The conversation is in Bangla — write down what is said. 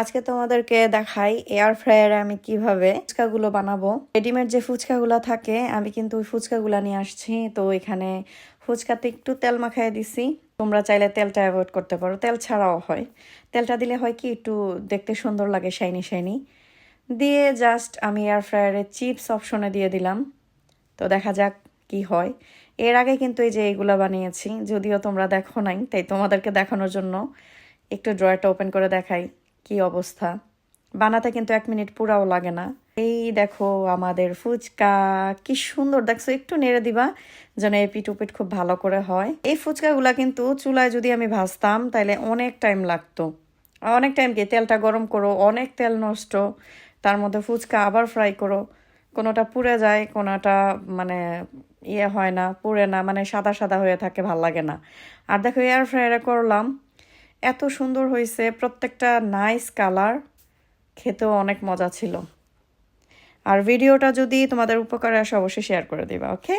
আজকে তোমাদেরকে দেখাই এয়ার ফ্রায়ারে আমি কীভাবে ফুচকাগুলো বানাবো। রেডিমেড যে ফুচকাগুলো থাকে, আমি কিন্তু ওই ফুচকাগুলো নিয়ে আসছি। তো এখানে ফুচকাতে একটু তেল মাখায় দিছি। তোমরা চাইলে তেলটা অ্যাভয়েড করতে পারো। তেল ছাড়াও হয়। তেলটা দিলে হয় কি, একটু দেখতে সুন্দর লাগে শাইনি শাইনি দিয়ে জাস্ট আমি এয়ার ফ্রায়ারে চিপস অপশনে দিয়ে দিলাম। তো দেখা যাক কি হয়। এর আগে কিন্তু এই যে এইগুলা বানিয়েছি, যদিও তোমরা দেখো নাই, তাই তোমাদেরকে দেখানোর জন্য একটু ড্রয়ারটা ওপেন করে দেখাই। কি অবস্থা? বানাতে কিন্তু এক মিনিট পুরাও লাগে না। এই দেখো আমাদের ফুচকা, কি সুন্দর। দেখছ, একটু নেড়ে দিবা যেন এপিট উপিট খুব ভালো করে হয়। এই ফুচকাগুলা কিন্তু চুলায় যদি আমি ভাজতাম তাহলে অনেক টাইম লাগতো। অনেক টাইম কি তেলটা গরম করো, অনেক তেল নষ্ট, তার মধ্যে ফুচকা আবার ফ্রাই করো। কোনোটা পুড়ে যায়, কোনোটা মানে ইয়ে হয় না, পুড়ে না মানে সাদা সাদা হয়ে থাকে, ভালো লাগে না। আর দেখো এয়ার ফ্রায়ারে করলাম। এত সুন্দর হয়েছে, প্রত্যেকটা নাইস কালার খেতেও অনেক মজা ছিল। আর ভিডিওটা যদি তোমাদের উপকারে আসে, অবশ্যই শেয়ার করে দিবা ওকে